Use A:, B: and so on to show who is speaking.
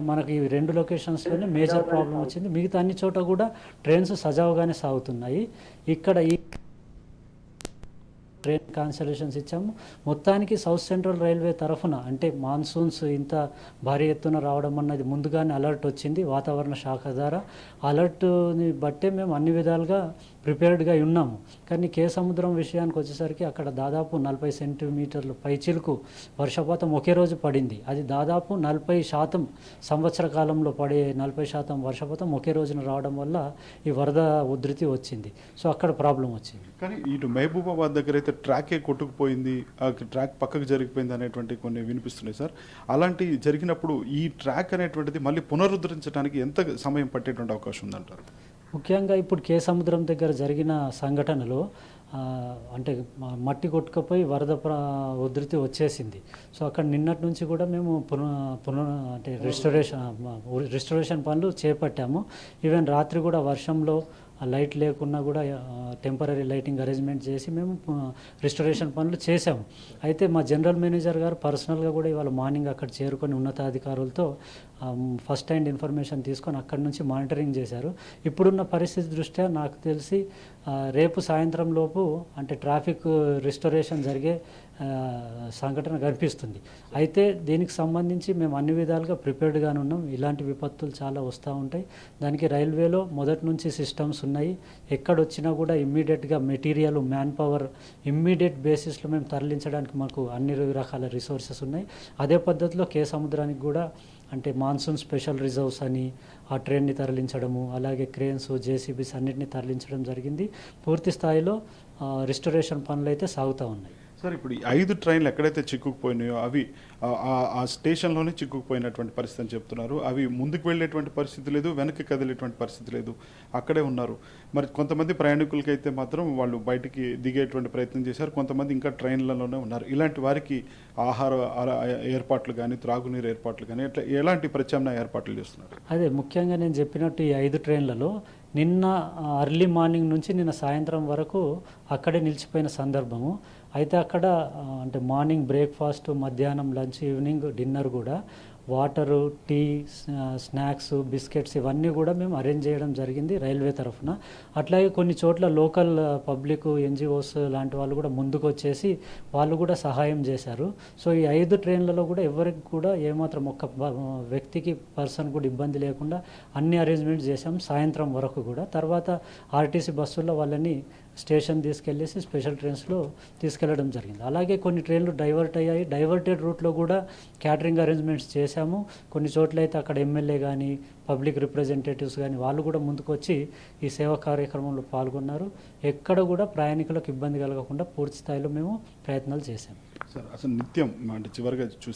A: మనకి రెండు లొకేషన్స్లోనే major problem వచ్చింది. మిగతా అన్ని చోట కూడా ట్రైన్స్ సజావుగానే సాగుతున్నాయి. ఇక్కడ ఈ ట్రైన్ కాన్సలేషన్స్ ఇచ్చాము. మొత్తానికి సౌత్ సెంట్రల్ రైల్వే తరఫున అంటే మాన్సూన్స్ ఇంత భారీ ఎత్తున రావడం అన్నది ముందుగానే అలర్ట్ వచ్చింది వాతావరణ శాఖ ద్వారా. అలర్ట్ని బట్టే మేము అన్ని విధాలుగా ప్రిపేర్డ్గా ఉన్నాము. కానీ కే సముద్రం విషయానికి వచ్చేసరికి అక్కడ దాదాపు నలభై సెంటీమీటర్లు పైచిలుకు వర్షపాతం ఒకే రోజు పడింది. అది దాదాపు నలభై శాతం సంవత్సర కాలంలో పడే నలభై శాతం వర్షపాతం ఒకే రోజున రావడం వల్ల ఈ వరద ఉధృతి వచ్చింది. సో అక్కడ ప్రాబ్లం వచ్చింది.
B: కానీ ఇటు మహబూబాబాద్ దగ్గర అయితే ట్రాకే కొట్టుకుపోయింది ఆ ట్రాక్ పక్కకు జరిగిపోయింది అనేటువంటి కొన్ని వినిపిస్తున్నాయి సార్. అలాంటి జరిగినప్పుడు ఈ ట్రాక్ అనేటువంటిది మళ్ళీ పునరుద్ధరించడానికి ఎంత సమయం పట్టేటువంటి అవకాశం ఉందంటారు?
A: ముఖ్యంగా ఇప్పుడు కే సముద్రం దగ్గర జరిగిన సంఘటనలో అంటే మట్టి కొట్టుకుపోయి వరద ఉధృతి వచ్చేసింది. సో అక్కడ నిన్నటి నుంచి కూడా మేము పునః పునః అంటే రిస్టరేషన్ రిస్టరేషన్ పనులు చేపట్టాము. ఈవెన్ రాత్రి కూడా వర్షంలో లైట్ లేకున్నా కూడా టెంపరీ లైటింగ్ అరేంజ్మెంట్ చేసి మేము రిస్టరేషన్ పనులు చేసాము అయితే మా జనరల్ మేనేజర్ గారు పర్సనల్గా కూడా ఇవాళ మార్నింగ్ అక్కడ చేరుకొని ఉన్నతాధికారులతో ఫస్ట్ హ్యాండ్ ఇన్ఫర్మేషన్ తీసుకొని అక్కడి నుంచి మానిటరింగ్ చేశారు. ఇప్పుడున్న పరిస్థితి దృష్ట్యా నాకు తెలిసి రేపు సాయంత్రం లోపు అంటే ట్రాఫిక్ రిస్టరేషన్ జరిగే సంఘటన కనిపిస్తుంది. అయితే దీనికి సంబంధించి మేము అన్ని విధాలుగా ప్రిపేర్డ్గానే ఉన్నాం. ఇలాంటి విపత్తులు చాలా వస్తూ ఉంటాయి. దానికి రైల్వేలో మొదటి నుంచి సిస్టమ్స్ ఉన్నాయి. ఎక్కడొచ్చినా కూడా ఇమ్మీడియట్గా మెటీరియల్ మ్యాన్ పవర్ ఇమ్మీడియట్ బేసిస్లో మేము తరలించడానికి మాకు అన్ని రకాల రిసోర్సెస్ ఉన్నాయి. అదే పద్ధతిలో కే సముద్రానికి కూడా అంటే మాన్సూన్ స్పెషల్ రిజర్వ్స్ అని ఆ ట్రైన్ని తరలించడము అలాగే క్రేన్స్ జేసీబీస్ అన్నిటిని తరలించడం జరిగింది. పూర్తి స్థాయిలో రిస్టరేషన్ పనులు అయితే సాగుతూ ఉన్నాయి.
B: సార్ ఇప్పుడు ఈ ఐదు ట్రైన్లు ఎక్కడైతే చిక్కుకుపోయినాయో అవి ఆ- ఆ- స్టేషన్లోనే చిక్కుకుపోయినటువంటి పరిస్థితి అని చెప్తున్నారు. అవి ముందుకు వెళ్ళేటువంటి పరిస్థితి లేదు వెనక్కి కదిలేటువంటి పరిస్థితి లేదు. అక్కడే ఉన్నారు. మరి కొంతమంది ప్రయాణికులకి అయితే మాత్రం వాళ్ళు బయటికి దిగేటువంటి ప్రయత్నం చేశారు. కొంతమంది ఇంకా ట్రైన్లలోనే ఉన్నారు. ఇలాంటి వారికి ఆహార ఏర్పాట్లు కానీ త్రాగునీరు ఏర్పాట్లు కానీ ఎట్లా ఎలాంటి ప్రత్యామ్నాయ ఏర్పాట్లు చేస్తున్నారు?
A: అదే ముఖ్యంగా నేను చెప్పినట్టు ఈ ఐదు ట్రైన్లలో నిన్న అర్లీ మార్నింగ్ నుంచి నిన్న సాయంత్రం వరకు అక్కడే నిలిచిపోయిన సందర్భము. అయితే అక్కడ అంటే మార్నింగ్ బ్రేక్ఫాస్ట్ మధ్యాహ్నం లంచ్ ఈవినింగ్ డిన్నర్ కూడా వాటరు టీ స్నాక్స్ బిస్కెట్స్ ఇవన్నీ కూడా మేము అరేంజ్ చేయడం జరిగింది రైల్వే తరఫున. అట్లాగే కొన్ని చోట్ల లోకల్ పబ్లిక్ ఎన్జిఓస్ లాంటి వాళ్ళు కూడా ముందుకు వచ్చేసి వాళ్ళు కూడా సహాయం చేశారు. సో ఈ ఐదు ట్రైన్లలో కూడా ఎవరికి కూడా ఏమాత్రం ఒక్క వ్యక్తికి పర్సన్ కూడా ఇబ్బంది లేకుండా అన్ని అరేంజ్మెంట్స్ చేశాం సాయంత్రం వరకు కూడా. తర్వాత ఆర్టీసీ బస్సుల్లో వాళ్ళని స్టేషన్ తీసుకెళ్ళేసి స్పెషల్ ట్రైన్స్లో తీసుకెళ్ళడం జరిగింది. అలాగే కొన్ని ట్రైన్లు డైవర్ట్ అయ్యాయి. డైవర్టెడ్ రూట్లో కూడా క్యాటరింగ్ అరేంజ్మెంట్స్ చేసి చేశాము. కొన్ని చోట్ల అయితే అక్కడ ఎమ్మెల్యే కానీ పబ్లిక్ రిప్రజెంటేటివ్స్ కానీ వాళ్ళు కూడా ముందుకు వచ్చి ఈ సేవా కార్యక్రమంలో పాల్గొన్నారు. ఎక్కడ కూడా ప్రయాణికులకు ఇబ్బంది కలగకుండా పూర్తి స్థాయిలో మేము ప్రయత్నాలు చేశాము
B: సార్ అసలు నిత్యం అంటే చివరిగా చూస్తే